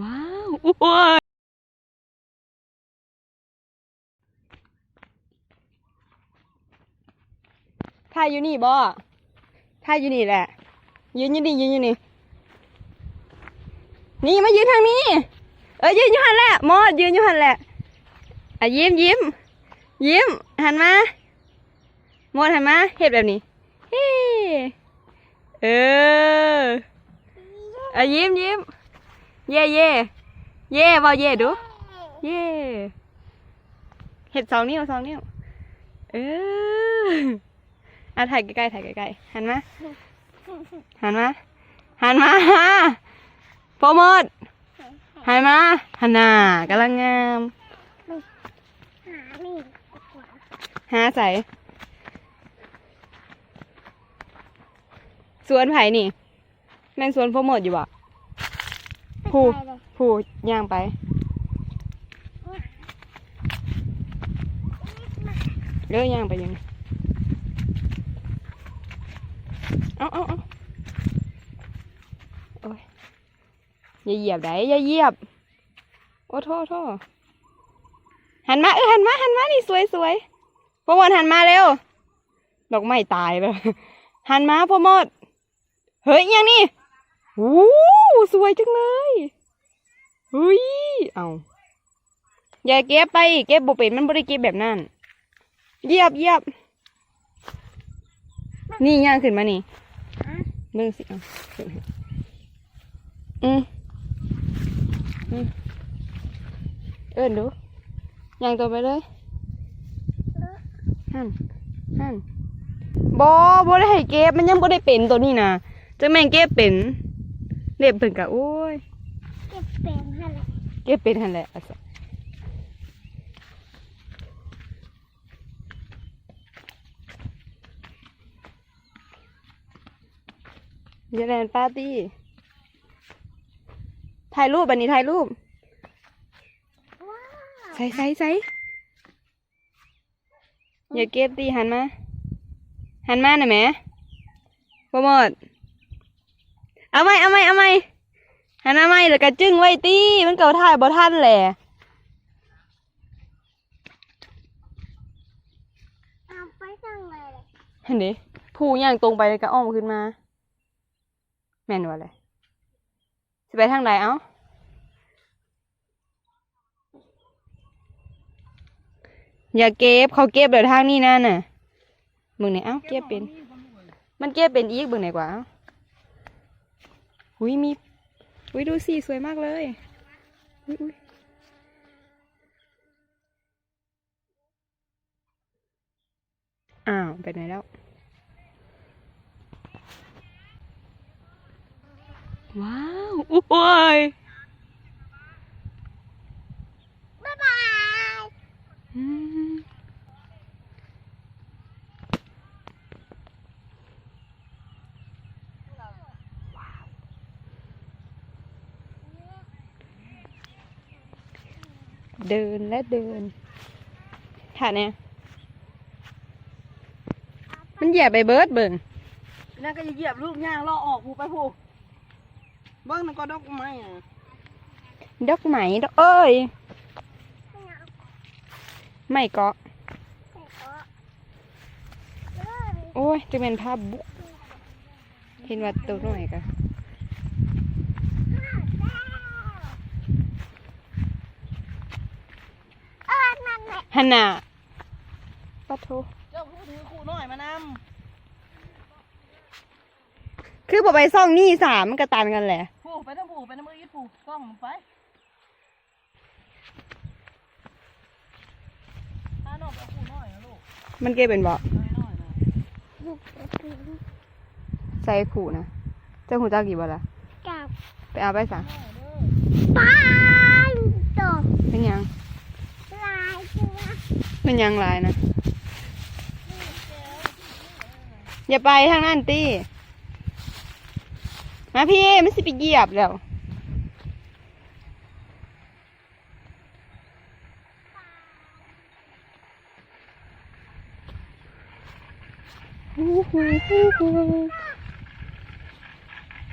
ว้าวอ้ยถ่ายอยู่นี่บ่ถ่ายอยู่นี่แหละ ยืนอยู่นี่ยืนอยู่นี่ นี่มายืนทางนี้ เอ้ยยืนอยู่หันแหละมอดยืนอยู่หันแหละอะยิ้มยิ้ม ยิ้ม หันมาโมดหันมาเฮ็ดแบบนี้เฮ้เอออะยิ้มยิ้ม เย่เย่เย่บาเย่ดู เย่เห็ดสองนิ้วสองนิ้วเอออะถ่ายใกล้ๆถ่ายใกล้ๆหันมาหันมาหันมาโปรโมทหันมาหันหน้ากำลังงามหาใส่สวนไผ่นี่ แม่นสวนโปรโมทอยู่บ่ ผู้ผู้ย่างไปเด้อย่างไปยังเอาเอาเอาโอ้ยอย่าเหยียบได้อย่าเหยียบ โอ้โทษโทษหันมาเออหันมาหันมานี่สวยสวยพ่อมดหันมาเร็วดอกไม้ตายเลยหันมาพ่อมดเฮ้ยยังนี่ โอ้สวยจังเลยเฮ้ยเอาอย่าเก็บไปเก็บบ่เป็นมันบ่ได้เก็บแบบนั้นเยียบเยียบนี่ย่างขึ้นมานี่มึงสิเอื้อืมอืมเอิ้นดูย่างตัวไปเลยหันหันบ่บ่ได้ให้เก็บมันยังบ่ได้เป็นตัวนี้นะจังแม่งเก็บเป็น เล็บเพิ่นกะโอ้ย เก็บเป็นให้เลยเก็บเป็นหั่นแหละอะสะอย่าแลนปาร์ตี้ถ่ายรูปอันนี้ถ่ายรูป ว้าวใส่ใส่ใส่อย่าเก็บตีหันมา หันมาหน่อยแหมโปรโมท เอาไหมเอาไหมเอาไหมหันมาไหมแล้วก็จึ้งไว้ตีมันเก่าถ่ายบ่ทันแหละเอาไปตั้งเลยเลยเห็นดิผู้ย่างตรงไปแล้วก็อ้อมขึ้นมา แม่นว่าเลยสิไปทางใดเอ้าอย่าเก็บเขาเก็บเดี๋ยวทางนี้นั่นน่ะมึงไหนเอ้าเก็บเป็น มันเก็บเป็นอีกเบิ่งไหนกว่าเอ้า หุยมีหุยดูสิสวยมากเลยอุ๊ยอุ๊ยอ้าวไปไหนแล้ว ว้าวอุ้ยบ๊ายบายอืม เดินและเดินถ่าเนี่ยมันเหยียบไปเบิร์ดเบิ่งนั่นก็จะเหยียบลูกย่างล่อออกผูไปผูเบิ้งนั่นก็ดอกไม้อะดอกไหมดอกเอ้ยไม่เอาไม่เกาะไปเกาะเลยโอ้ยจะเป็นภาพบุกเห็นว่าตัวหน่อยกะ เออนั่นแหละ ฮันน่ะปะโทเจ้าผู้ถือคู่น้อยมานคือบอกไปซ่องนี่สามมันกระตันกันแหละำผูไปทั้งผูไปทั้งมืออีผูกล้องไปถ้านอกเอาคู่น้อยนะลูกมันเก็บเป็นบ่น้อยน้อยนะบุกไปกินใส่ขู่นะเจ้าหูจักกี่บ่ละกับไปเอาไปสะน้อยเด้อปลาตกเป็นหยังลายตันยังลายนะ อย่าไปทางนั้นตี้มาพี่มันสิไปเหยียบแล้ว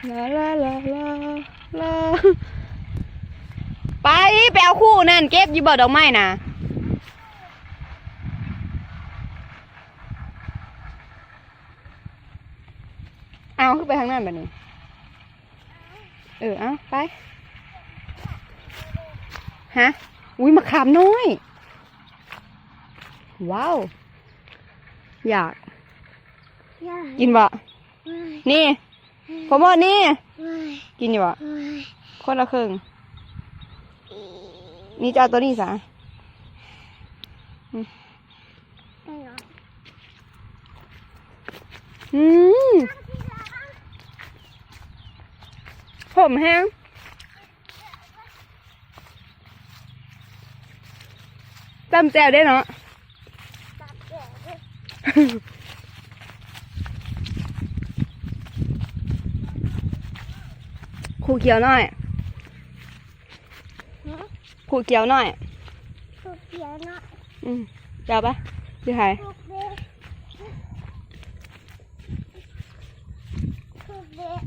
ลาลาลาลาลาไปเอาคู่นั่นเก็บยู่บ่ดอกไม้นะ เอาขึ้นไปทางนั้นแบบนี้ เออ เอาไป ฮะ อุ้ยมะขามน้อย ว้าว อยากยายกินบ่เว้ยนี่ผมบอกนี่เว้ยกินอยู่บ่เว้ยคนละครึ่ง นี่จะเอาตัวนี้ซะไม่เอาอืม ผมแห้งจำแจวได้เนาะตัดแก่ด้วยขูเขียวหน่อยหือขูเขียวหน่อยถูกเขียวเนาะอืมเดี๋ยวปะพี่ไทย ถูกเด็กถูกเด็ก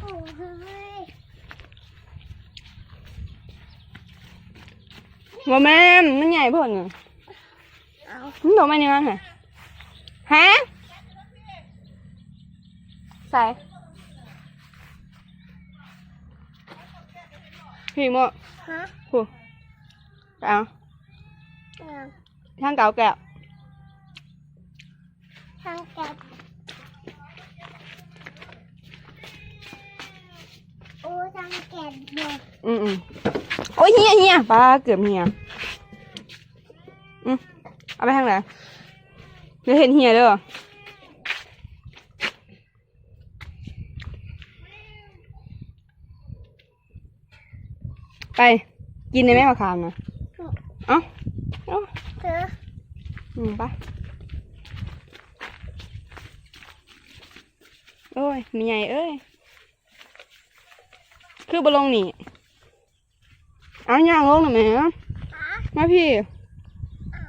โอ้ย ว่าแม่นมันใหญ่พ่นไงเอามันดอกไม้นี่มันเหรอฮะใส่พี่โมฮะผูไปเอาเอาทางเก่าแก้วทางแก่โอ้ทางแก่เด็กอืมอืม โอ้ยเฮียเฮียปลาเกือบเฮียอืมเอาไปทางไหนเดี๋ยวเห็นเฮียเด้อไป กินในแม่มะขามนะเอ้าเอ้าเธออืมไปโอ้ยมีใหญ่เอ้ย คือบลงนี่ เอาย่างลงหน่อยไหมหามาพี่เอา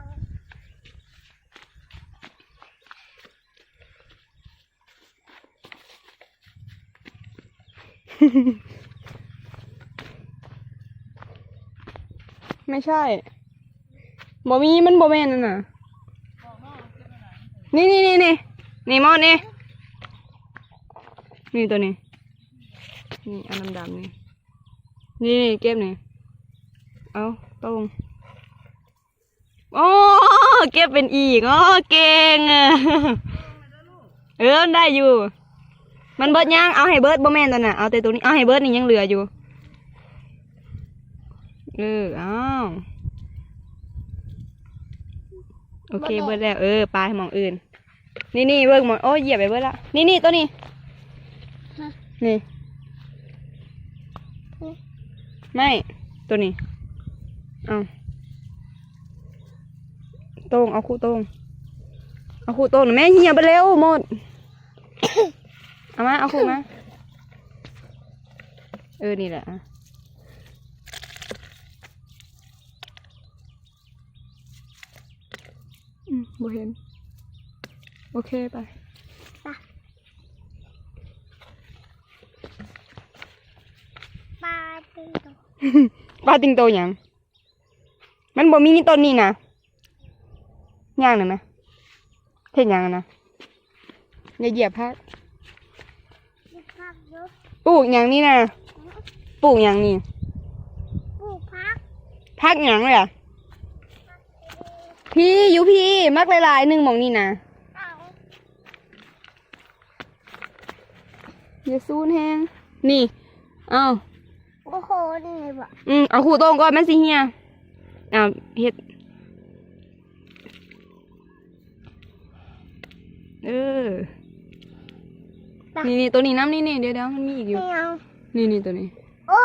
ไม่ใช่บ่มีมันบ่แม่นนั่นน่ะ นี่นี่นี่นี่นี่มอดนี่ นี่ตัวนี้ นี่อันดำๆนี่ นี่นี่เก็บนี่ เอาตรงโอ้เก็บเป็นอีกอ๋อเก่งอะเออได้อยู่ มันเบิดยังเอาให้เบิดบ่แม่นตัวน่ะเอาแต่ตัวนี้เอาให้เบิดนี่ยังเหลืออยู่เอออ้าวโอเคเบิดแล้วเออปลาให้หมองอื่น นี่นี่เบิกหมองโอ้ยเหยียบไปเบิดละนี่นี่ตัวนี้นี่ไม่ตัวนี้ เอาตรงเอาคู่ตรงเอาคู่ตรงหน่อยแม่เหี่ยไปเร็วหมด เอามาเอาคู่มา เออ นี่แหละอะอืมบ่เห็น โอเคไปปลาตึงตัวปลาติงโตหยัง มันบ่มีนี่ต้นนี่นะย่างหน่อยไหมเห็นยังอะนะอย่าเหยียบพักมีผักเยอะปลูกหยังนี่นะปลูกหยังนี่ปลูกผักพักหยังเลยอะพี่อยู่พี่มักหลายๆหนึ่งหมองนี่นะเอาอย่าซูนแฮงนี่ เอาโอ้โหนี่ไงบ่อืมเอาขู่ตรงก่อนมันสิเฮีย อ่าเฮ็ดเออ นี่นี่ตัวนี้น้ำนี่นี่เดี๋ยวเดี๋ยวมันมีอีกอยู่ ไม่เอานี่นี่ตัวนี้ โอ้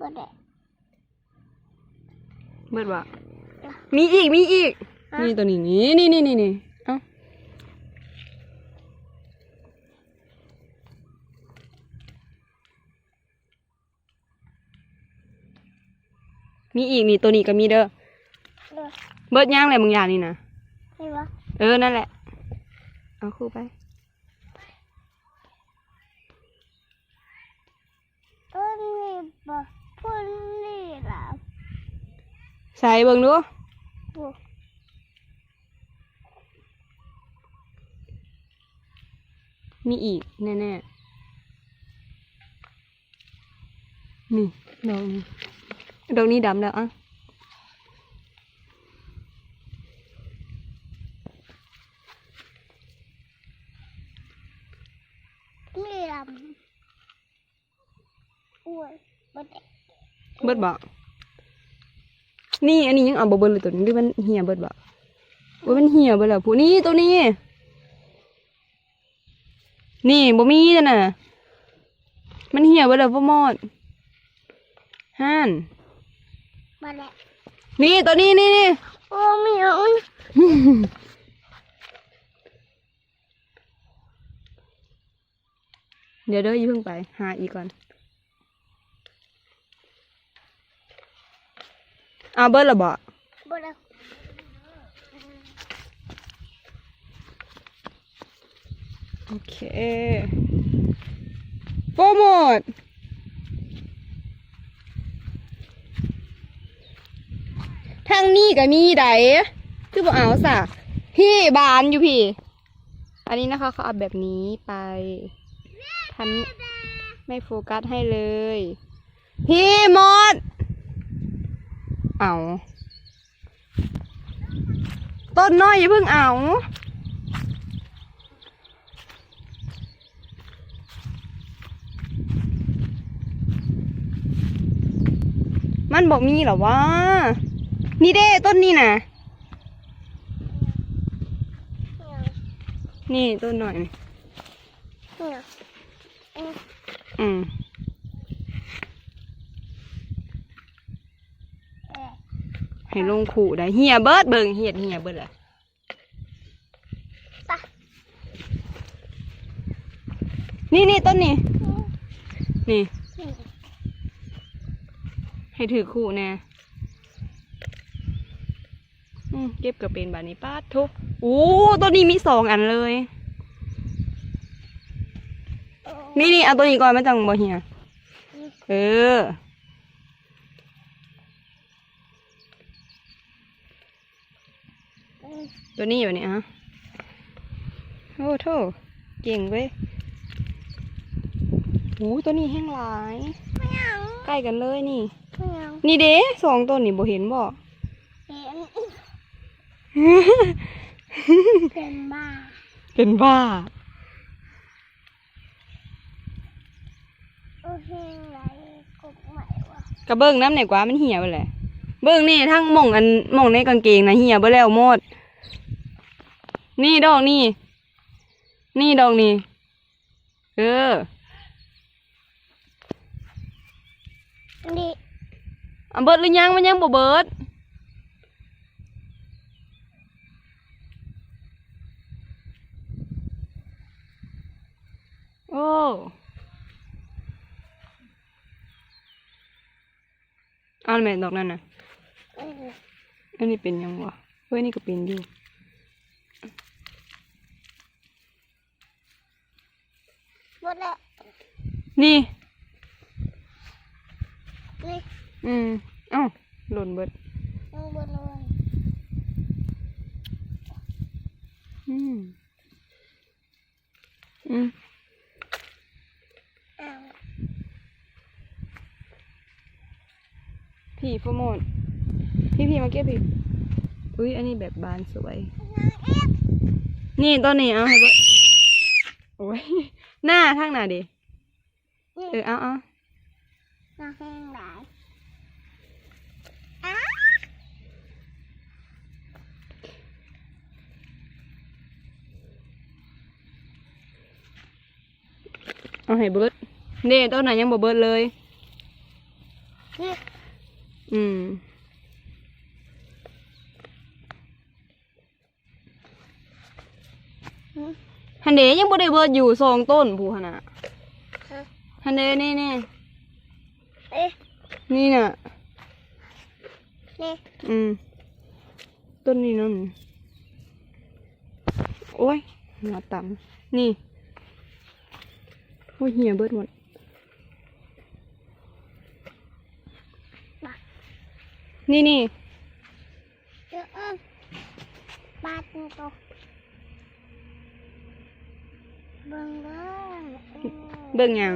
บ่ได้เบิดว่ามีอีกมีอีก นี่ตัวนี้นี่นี่นี่นี่นี่เอ้า มีอีกนี่ตัวนี้ก็มีเด้อเด้อ เบิดย่างอะไรบางอย่างนี่นะใช่ปะเออ นั่นแหละ เอาคู่ไปต้นนี้ปะพ่นนี่ล่ะใส่เบิ่งดูปูมีอีก แน่ ๆ นี่ดอกนี้ ดอกนี้ดำแล้วอะนี่ลำอ้วนบ่ได้เบิดบ่นี่อันนี้ยังเอาบ่เบิดเลยตัวนี้หรือมันเหี่ยเบิดบ่ว่ามันเหี่ยเบิดแล้วผู้นี่ตัวนี้ นี่บ่มีจ้ะน่ะมันเหี่ยเบิดแล้วบ่หมดห่าน บ่ได้นี่ตัวนี้นี่นี่โอ้เหมียวเดี๋ยวเด้ออย่าเพิ่งไป หาอีกก่อนเอาเบิดและบ่บ่ได้โอเคโปรโมท ทางนี้ก็มีไดคือบ่เอาสะพี่บานอยู่พี่ อันนี้นะคะเขาเอาแบบนี้ไปทำไม่โฟกัสให้เลย พี่มด เอา ต้นน้อยอย่าเพิ่งเอามันบอกมีเหรอวะ นี่เด้ต้นนี้นะเหมียวนี่ต้นหน่อยเหมียวเอ๊ะอืมเอ๊ะให้ลงขู่ได้เหียเบิดเบิงเหียดเหียเบิดแหละตะนี่นี่ต้นนี้นี่นี่ ให้ถือขู่แน่อืม เก็บกระเป็นบานี้ป้าดทุกอู้ต้นนี้มีสองอันเลยโอ้นี่นี่เอาตัวนี้ก่อนมาจังบ่เหียเอออืมตัวนี้อยู่นี่ฮะโอ้โถเก่งเว้ยโอ้ตัวนี้แห้งหลายเหมียวใกล้กันเลยนี่เหมียวนี่เด้สองต้นนี่บ่เห็นบ่เห็น เป็นบ้า เป็นบ้า โอเคไรกบใหม่วะกระเบิ้งน้ำไหนกว่ามันเหี่ยวไปเลยเบิ้งนี่ทั้งหม่องอันหม่องในกางเกงนะเหี่ยวไปแล้วหมด นี่ดอกนี่ นี่ดอกนี่เออนี่เอาเบิดหรือยังมันยังบ่เบิด โอ้เอันแม่นดอกนั่นน่ะอืมอันนี้เป็นยังวะเฮ้ยนี่ก็เป็นอยู่หมดแล้วนี่ นี่ อืมเอ้าหล่นเบิดข้างบนเลยอืม อืม อ้าว พี่โปรโมทพี่พี่มาเก็บพี่อุ้ยอันนี้แบบบานสวย นี่ต้นนี้เอาให้เบิดโอ้ยหน้าทางหน้าดินี่เออเอาเอาน้าแห้งหลายอ้าเอาให้เบิดนี่ต้นไหนยังบ่เบิดเลยนี่ อืมอืม ฮันเดยังบ่ได้เบิดอยู่สองต้นผู้หนน่ะฮะฮันเดนี่นี่เอ๊ะนี่น่ะ นี่ อืม ต้นนี้นั่นอ้ยหัวต่ำนี่ โอ้ยเหี่ยเบิดหมด นี่นี่เดี๋ยวเออปาดตัวโตเบิ่งเด้อเบิ่งหยัง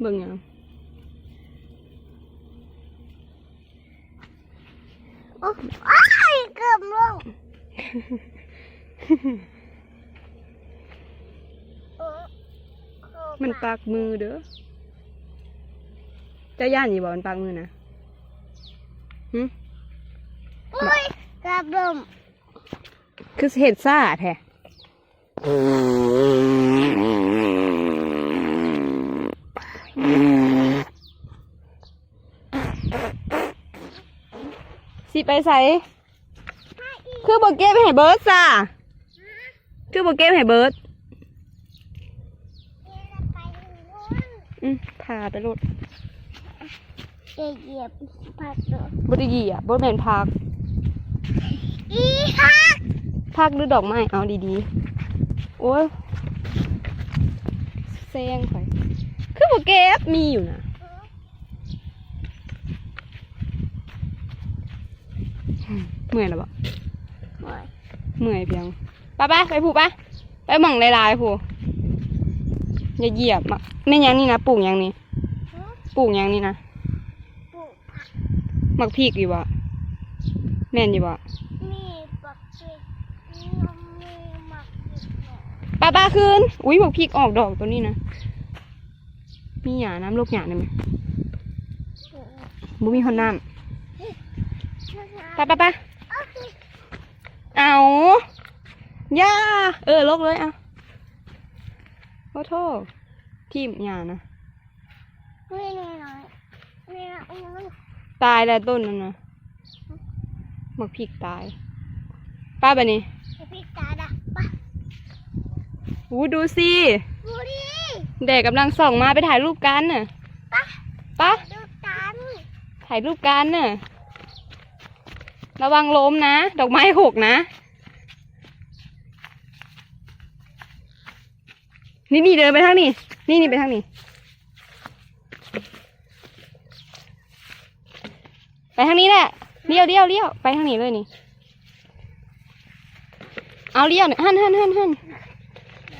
เบิ่งหยังโอ้อ้ายเกือบลงเออเกือบมันปากมือเด้อเจ้าย่านอยู่บ่มันปากมือนะ หึโอ้ยเกือบลงคือเห็ดซ่าแท้สิไปใส่คือบอกเก็บให้เบิร์ดซ่าคือบอกเก็บให้เบิร์ดไปนู่นอืมพาไปรถ จะเหยียบผักโดดบไดีกี่อะบดแมนพักอีฮักพักหรือดอกไม้เอาดีๆโอ้ยแซงไปคือบอกเก็บมีอยู่นะเมื่อยแล้วบ่โอ้ยเมื่อยเพียงไปไปไปผูไปไปหม่องลายๆผูอย่าเหยียบมาแม่นยังนี่นะปลูกยังนี่ปลูกยังนี่นะปลูก มักพริกอยู่บ่แม่นอยู่บ่มีปักจิกมีมีหมักจิกหน่อยป้าป้าคืนอุ้ยมักพริกออกดอกตัวนี้นะมีหยาน้ำลูกหยาได้ไหมบ่มีหอนน้ำไปไปไปเอาย่าเออลกเลยเอาขอโทษทิมหยานะไม่น้อยน้อยไม่น้อยน้อย ตายแล้วต้นนั่นนะมักพริกตาย ป้าแบบนี้พี่ตาดะปะอู้ดูสิดูดิเด็กกำลังส่องมาไปถ่ายรูปกันน่ะปะป้าดูตานี่ถ่ายรูปกันน่ะ ระวังล้มนะ ดอกไม้หกนะ นี่นี่เดินไปทางนี้ นี่นี่ไปทางนี้ ไป ทางนี้แหละเลี้ยวเลี้ยวเลี้ยวไปทางนี้เลยนี่ เอาเลี้ยวหน่อยหันหันหันหัน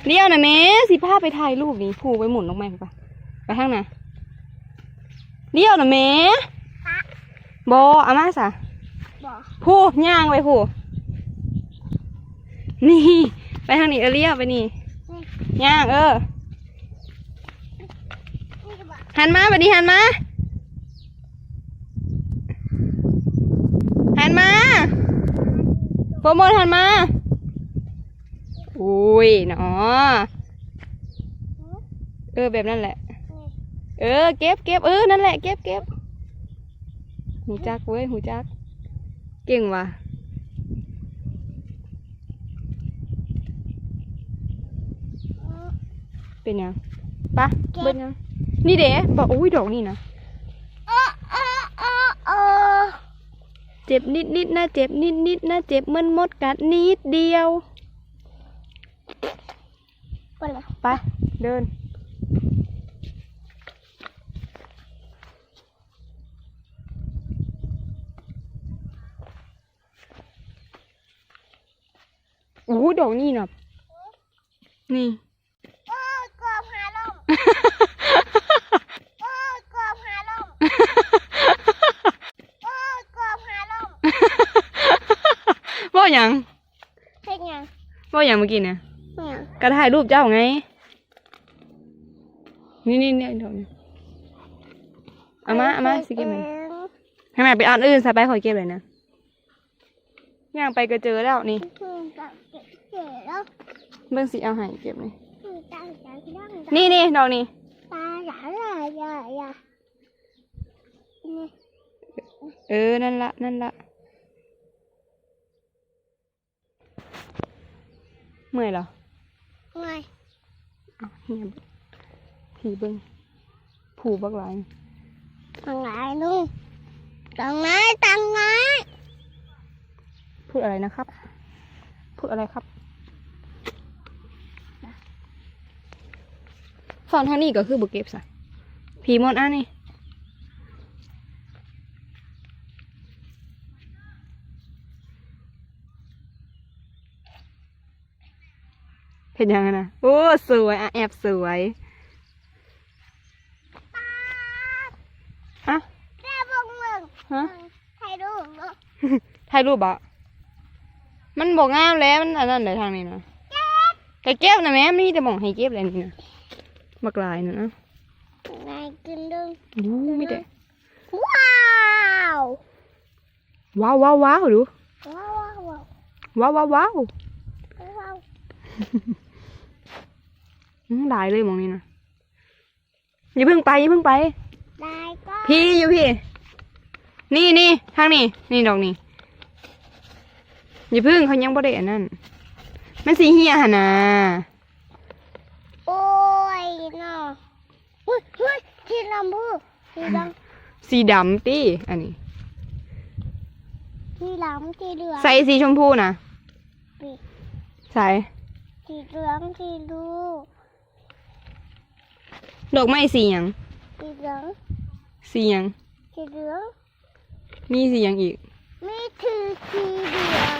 เลี้ยวหน่อยแม่สิพาไปถ่ายรูปนี่ผูไปหมุนลงไปไปไปทางไหนเลี้ยวหน่อยแม่บออามาสะบอกผู้ย่างไปผู้นี่ ไปทางนี้เออเลี้ยวไปนี่ย่างเออนี่ก็บอกหันมาบัดนี้หันมา หันมา โปรโมทหันมา อุ้ยเนาะเออแบบนั้นแหละ เออเก็บเก็บเออนั่นแหละเก็บเก็บหูจักเว้ยหูจัก เก่งว่ะเป็นยังปะเบิ้ลยังนี่เด้บอกอุ้ยดอกนี่นะ เออเออเออเออ เจ็บนิดนิดๆนะเจ็บนิดนิดๆนะเจ็บเหมันมดกัดนิดเดียวไปเลยไป เดิน อู้ดอกนี่นะนี่ โอ้ยกอบหาลมโอ้ยกอบหาลมโอ้ยกอบหาลม ว่าอย่างเฮ็ดหยังว่าอย่างเมื่อกี้เนี่ยเฮ็ดหยังกระถ่ายรูปเจ้าไง นี่นี่นี่ดอกนี่เอามาเอามาสิเก็บมันให้แม่ไปเอ่านอื่นสไปขอเก็บเลยนะย่างไปก็เจอแล้วนี่คือกับเก็บเก๋แล้วเบิ่งสิเอาให้เก็บเลยคือตาใหญ่ดังนี่นี่ดอกนี่ตาใหญ่ใหญ่ใหญ่ใหญ่นี่เออ นั่นละนั่นละ เมื่อยเหรอเมื่อยเอาเฮียผีเบิ้งผูบักหลายบักไลายลุงตังไงตังไงพูดอะไรนะครับ พูดอะไรครับสอนทางนี้ก็คือบุกเก็บสะผีมดอันนี่ ห็นยังไงนะโอ้สวยอะแอบสวยป้าฮะแม่บอกมึงฮะใครดูมึงถ่ายรูปบ่มันบอกงามแล้วมันอันนั้นเลยทางนี้นะแต่เก็บนะแม่มีแต่บอกให้เก็บอะไรนี่นะบักลายนะนะนายกินดึงดูไม่ได้ว้าวว้าวว้าวว้าวดูว้าวว้าวว้าวว้าวว้าวว้าวอืมได้เลยหมองนี้นะอย่าเพิ่งไปอย่าเพิ่งไปนายก็พี่อยู่พี่ นี่นี่ทางนี้นี่ดอกนี่อย่าเพิ่งเขายังบ่ได้อันนั้นมันสีเหียหนนะโอ้ยเนาะเฮ้ยเฮ้ยที่ลำพูที่ลสีดำตี้อันนี้ำที่ลำที่เหลืองใส่สีชมพูนะปีใส่ที่เหลืองที่ดู ดอกไม้สีหยังที่เหลืองสีหยังที่เหลืองมีสีหยังอีก มีคือสีเหลือง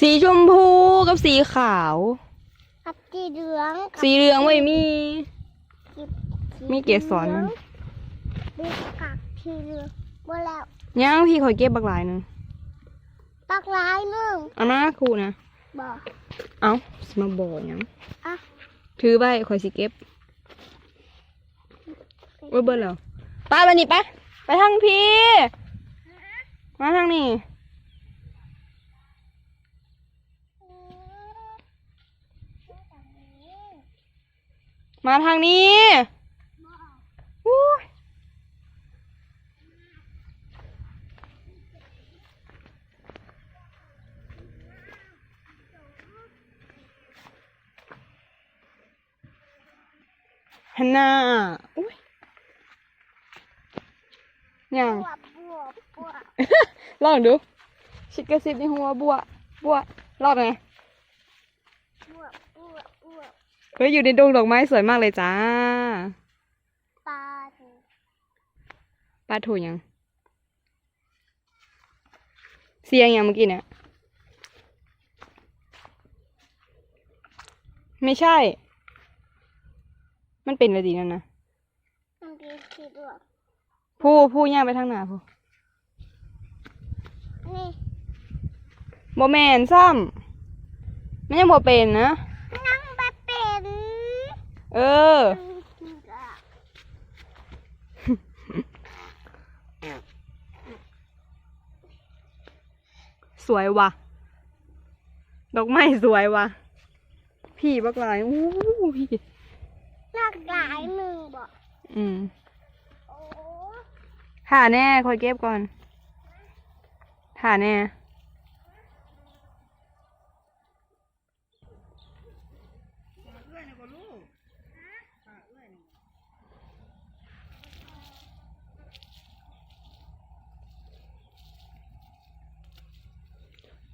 สีชมพูกับสีขาวกับสีเหลืองกับสีเหลืองไม่มีสีมีเกสรมันมีกับสีเหลืองหมดแล้วยังพี่คอยเก็บบักหลายหนึงปักร้ายหนึ่งเอานะครูนะบอกเอาสมาบอกหยังอะถือไว้คอยสิเก็บ เว้ยเบิดแล้วไป้าไปนี่ไปไปทางพี่ มาทางนี้มาทางนี้ฮันน่าอุ้ย ยังบวบบวบบวบลองดูชิดกระซิบในหัวบัวบัวรอดไงบวบบวบบวบเฮ้ยอยู่ในดงดอกไม้สวยมากเลยจ้าปลาถูปลาถูยัง เสียงยังเมื่อกี้เนี่ยไม่ใช่ มันเป็นอะไรดีนั่นนะมันเป็นสีบวบ ผู้ผู้ย่างไปทางหน้าผู้นี่โมแมนซ้ำมันยังบ่เป็นนะ นั่งไปเป็นเออ สวยว่ะ ดอกไม้สวยว่ะ พี่บักหลายอู้พี่นักหลายหนึ่งบอกอืมโอ้ ถ่าแน่คอยเก็บก่อนถ่าแน่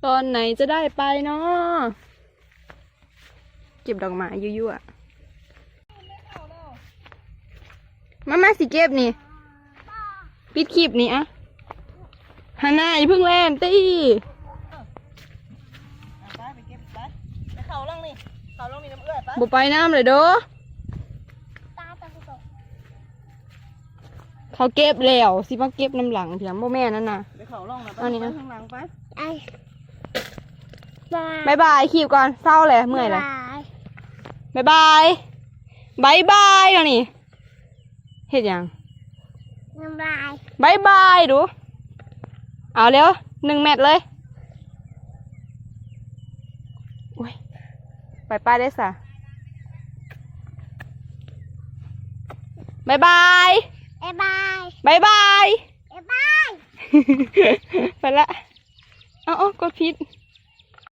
ตอนไหนจะได้ไปเนาะเก็บดอกไม้ยั่วๆมามาสิเก็บนี่ ปิดคลิปนี่อะฮันน่าอย่าเพิ่งเล่นตี้ไปไปเก็บไปไปเข่าล่องนี่เข่าล่องนี่น้ำเอื้อยไปบุไปน้ำเลยเด้อตาตะกุตกเขาเก็บแล้วสิมาเก็บน้ำหลังเพียงบ่แม่นั่นน่ะ ไปเข่าล่องนะไปเอานี่นะไปข้างหลังไปไอ้บายบายบายคลิปก่อนเศร้าเลยเมื่อยเลยบายบายบายบายบายแล้วนี่เฮ็ดหยัง น้ำลายบายบายดู เอาเร็วหนึ่งแมตช์เลยอุ้ยไปป้าได้สะบายบายเอ้บายบายบายเอ้บาย ไปละ เอาเอากดผิด